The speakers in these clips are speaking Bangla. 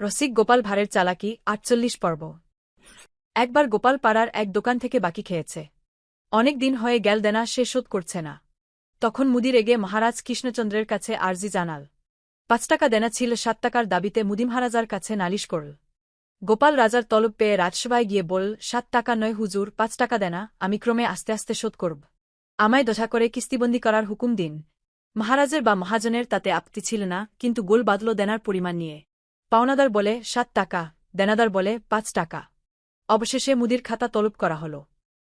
রসিক গোপাল ভাঁড়ের চালাকি, আটচল্লিশ পর্ব। একবার গোপাল পাড়ার এক দোকান থেকে বাকি খেয়েছে। অনেক দিন হয়ে গেল দেনা সে শোধ করছে না। তখন মুদি রেগে মহারাজ কৃষ্ণচন্দ্রের কাছে আর্জি জানাল। পাঁচ টাকা দেনা ছিল সাত টাকার দাবিতে মুদি মহারাজার কাছে নালিশ করল। গোপাল রাজার তলব পেয়ে রাজসভায় গিয়ে বল সাত টাকা নয় হুজুর, পাঁচ টাকা দেনা, আমি ক্রমে আস্তে আস্তে শোধ করব। আমায় দশা করে কিস্তিবন্দি করার হুকুম দিন। মহারাজের বা মহাজনের তাতে আপত্তি ছিল না, কিন্তু গোল বাদল দেনার পরিমাণ নিয়ে। পাওনাদার বলে সাত টাকা, দেনাদার বলে পাঁচ টাকা। অবশেষে মুদির খাতা তলব করা হল।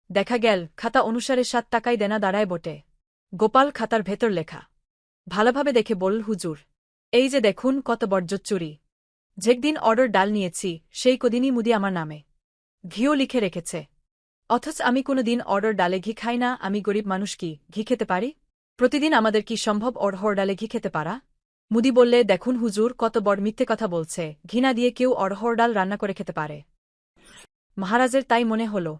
দেখা গেল, খাতা অনুসারে সাত টাকাই দেনা দাঁড়ায় বটে। গোপাল খাতার ভেতর লেখা, ভালোভাবে দেখে বল হুজুর। এই যে দেখুন কত বর্জ্য চুরি। যেকদিন অর্ডার ডাল নিয়েছি, সেই কদিনই মুদি আমার নামে। ঘিও লিখে রেখেছে। অথচ আমি কোনো দিন অর্ডার ডালে ঘি খাই না, আমি গরিব মানুষ কি, ঘি খেতে পারি? প্রতিদিন আমাদের কি সম্ভব অড়হর ডালে ঘি খেতে পারা? মুদি বললে, দেখুন হুজুর, কত বড় মিথ্যে কথা বলছে। ঘৃণা দিয়ে কেউ অড়হর ডাল রান্না করে খেতে পারে। মহারাজের তাই মনে হল।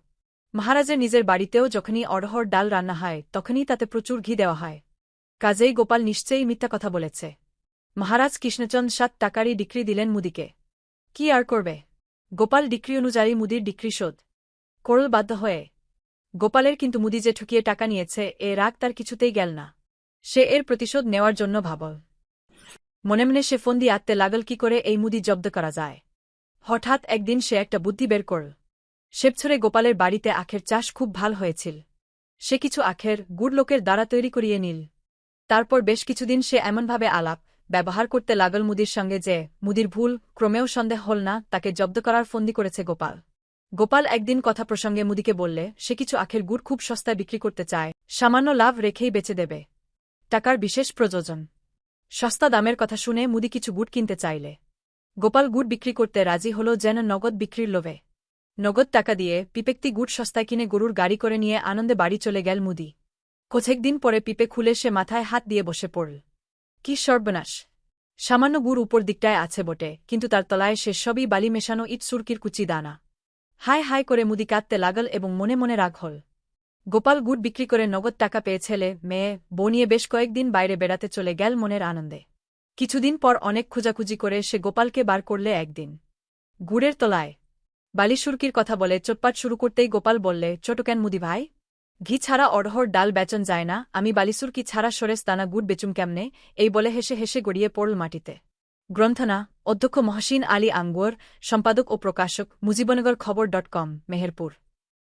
মহারাজের নিজের বাড়িতেও যখনই অড়হর ডাল রান্না হয়, তখনই তাতে প্রচুর ঘি দেওয়া হয়। কাজেই গোপাল নিশ্চয়ই মিথ্যা কথা বলেছে। মহারাজ কৃষ্ণচন্দ সাত টাকারই ডিক্রি দিলেন মুদিকে। কি আর করবে? গোপাল ডিক্রি অনুযায়ী মুদির ডিক্রি শোধ। করল বাধ্য হয়ে। গোপালের কিন্তু মুদি যে ঠুকিয়ে টাকা নিয়েছে, এ রাগ তার কিছুতেই গেল না। সে এর প্রতিশোধ নেওয়ার জন্য ভাবল। মনে মনে সে ফন্দি আত্মে লাগল কি করে এই মুদি জব্দ করা যায়। হঠাৎ একদিন সে একটা বুদ্ধি বের করল। শেপছড়ে গোপালের বাড়িতে আখের চাষ খুব ভালো হয়েছিল। সে কিছু আখের গুড় লোকের দ্বারা তৈরি করিয়ে নিল। তারপর বেশ কিছুদিন সে এমনভাবে আলাপ, ব্যবহার করতে লাগল মুদির সঙ্গে যে, মুদির ভুল, ক্রমেও সন্দেহ হল না, তাকে জব্দ করার ফন্দি করেছে গোপাল। গোপাল একদিন কথা প্রসঙ্গে মুদিকে বললে, সে কিছু আখের গুড় খুব সস্তায় বিক্রি করতে চায়, সামান্য লাভ রেখেই বেচে দেবে। টাকার বিশেষ প্রযোজন। সস্তা দামের কথা শুনে মুদি কিছু গুড় কিনতে চাইলে। গোপাল গুড় বিক্রি করতে রাজি হল যেন নগদ বিক্রির লোভে। নগদ টাকা দিয়ে পিপেকটি গুড় সস্তায় কিনে গরুর গাড়ি করে নিয়ে আনন্দে বাড়ি চলে গেল মুদি। কোথেক দিন পরে পিপে খুলে সে মাথায় হাত দিয়ে বসে পড়ল। কি সর্বনাশ! সামান্য গুড় উপর দিকটায় আছে বটে, কিন্তু তার তলায় সে সবই বালি মেশানো ইট সুরকির কুচি দানা। হায় হায় করে মুদি কাঁদতে লাগল এবং মনে মনে রাগ হল। গোপাল গুড় বিক্রি করে নগদ টাকা পেয়ে ছেলে, মেয়ে, বউ নিয়ে বেশ কয়েকদিন বাইরে বেড়াতে চলে গেল মনের আনন্দে। কিছুদিন পর অনেক খুঁজাখুঁজি করে সে গোপালকে বার করলে একদিন। গুড়ের তলায়। বালিসুরকির কথা বলে চোটপাট শুরু করতেই গোপাল বললে, ছোট কেন মুদি ভাই? ঘি ছাড়া অড়হর ডাল বেচন যায় না। আমি বালিসুরকি ছাড়া সরেস দানা গুড় বেচুম কেমনে? এই বলে হেসে হেসে গড়িয়ে পড়ল মাটিতে। গ্রন্থনা, অধ্যক্ষ মহসিন আলী আঙ্গুয়ার সম্পাদক ও প্রকাশক, মুজিবনগর খবর ডট কম, মেহেরপুর।